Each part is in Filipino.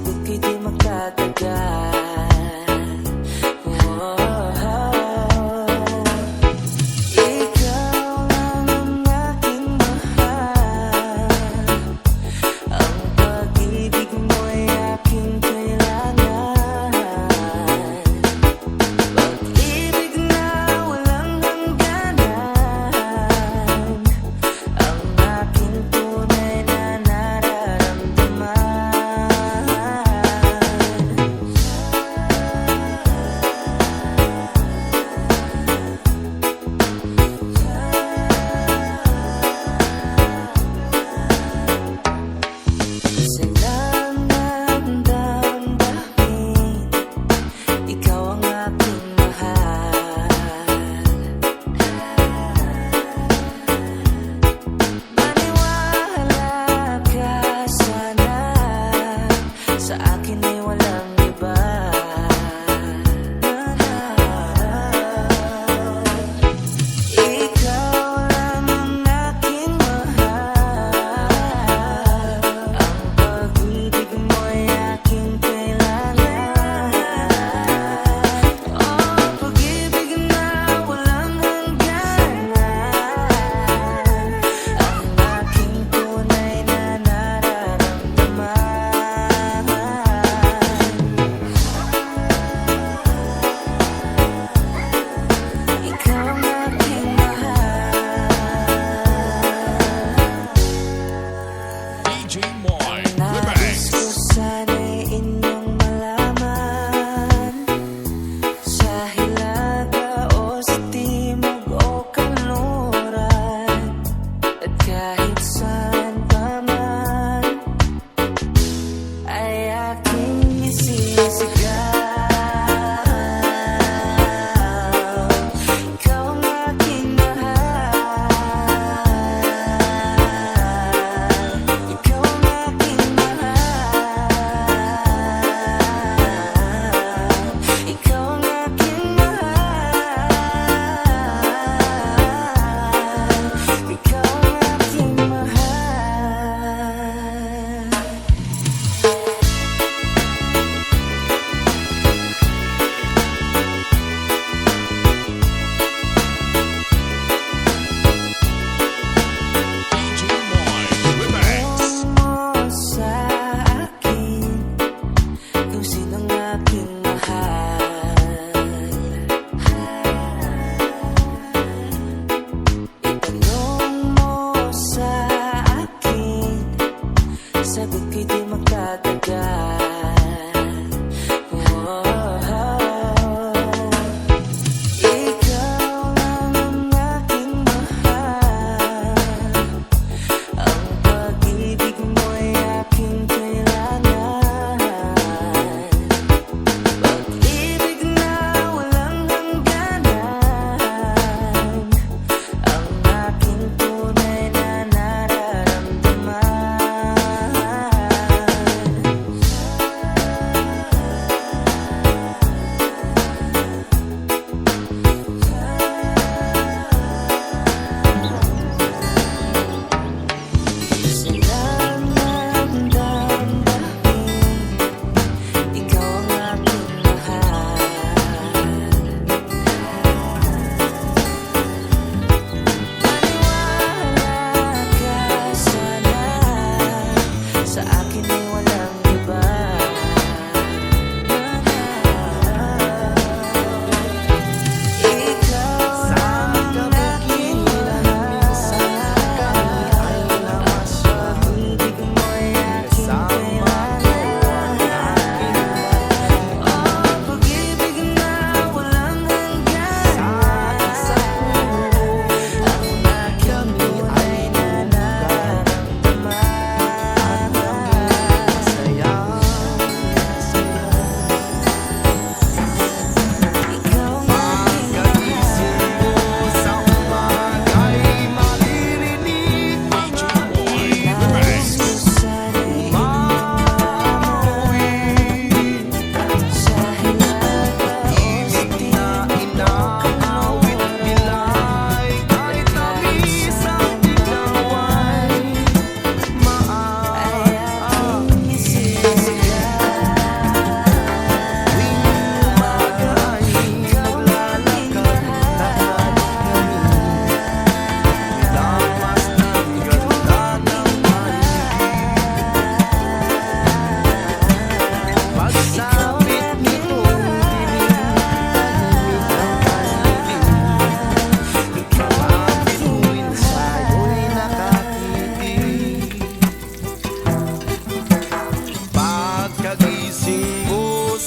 sagot ko'y di magtatagal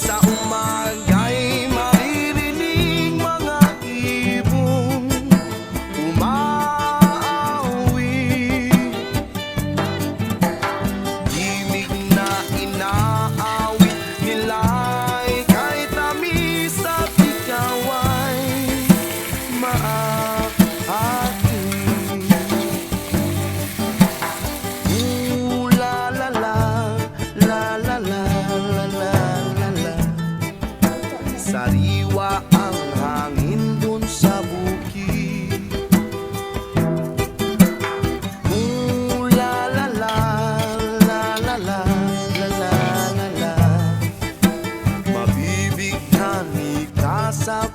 house. Sariwa ang hangin dun sa bukid. Ooh, la la la, la la la, la la la. La Mabibigyan ni ka sa